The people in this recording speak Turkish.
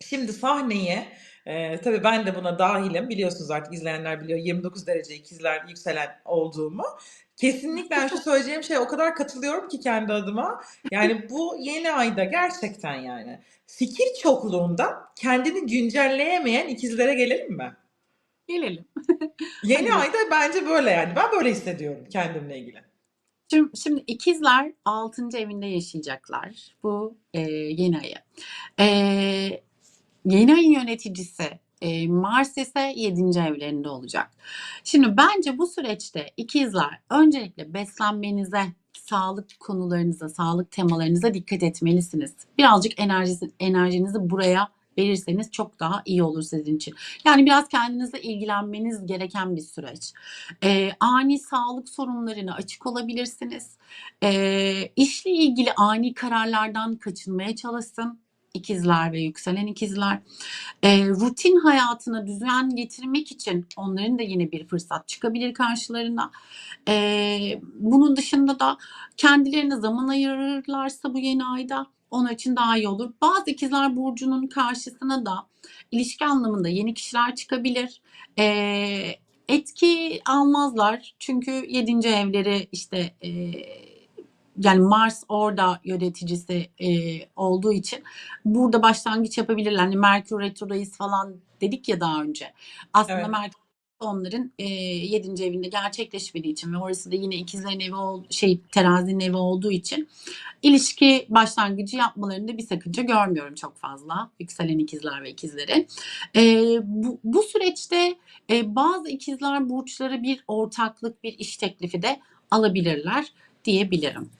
Şimdi sahneye, eee, tabii ben de buna dâhilim. Biliyorsunuz artık izleyenler biliyor 29 derece ikizler yükselen olduğumu. Kesinlikle yani şu söyleyeceğim şeye o kadar katılıyorum ki kendi adıma. Yani bu yeni ayda gerçekten yani fikir çokluğundan kendini güncelleyemeyen ikizlere gelelim mi? Gelelim. Yeni ayda bence böyle yani. Ben böyle hissediyorum kendimle ilgili. Şim şimdi ikizler 6. evinde yaşayacaklar bu, eee, yeni ayı. Eee, yeni ayın yöneticisi, eee, Mars ise 7. evlerinde olacak. Şimdi bence bu süreçte ikizler öncelikle beslenmenize, sağlık konularınıza, sağlık temalarınıza dikkat etmelisiniz. Birazcık enerjisi enerjinizi buraya verirseniz çok daha iyi olur sizin için. Yani biraz kendinizle ilgilenmeniz gereken bir süreç. Eee, ani sağlık sorunlarına açık olabilirsiniz. Eee, işle ilgili ani kararlardan kaçınmaya çalışsın ikizler ve yükselen ikizler. Eee, rutin hayatına düzen getirmek için onların da yine bir fırsat çıkabilir karşılarına. Eee, bunun dışında da kendilerine zaman ayırırlarsa bu yeni ayda onlar için daha iyi olur. Bazı ikizler burcunun karşısına da ilişki anlamında yeni kişiler çıkabilir. Eee, etki almazlar çünkü 7. evleri işte, eee, yani Mars orada yöneticisi, eee, olduğu için burada başlangıç yapabilirler. Hani Merkür retrolayız falan dedik ya daha önce. Aslında Evet. Merkür onların, eee, 7. evinde gerçekleşmediği için ve orası da yine ikizlerin evi ol şey terazinin evi olduğu için ilişki başlangıcı yapmalarında bir sakınca görmüyorum çok fazla yükselen ikizler ve ikizlerin. Eee, bu bu süreçte, eee, bazı ikizler burçları bir ortaklık, bir iş teklifi de alabilirler diyebilirim.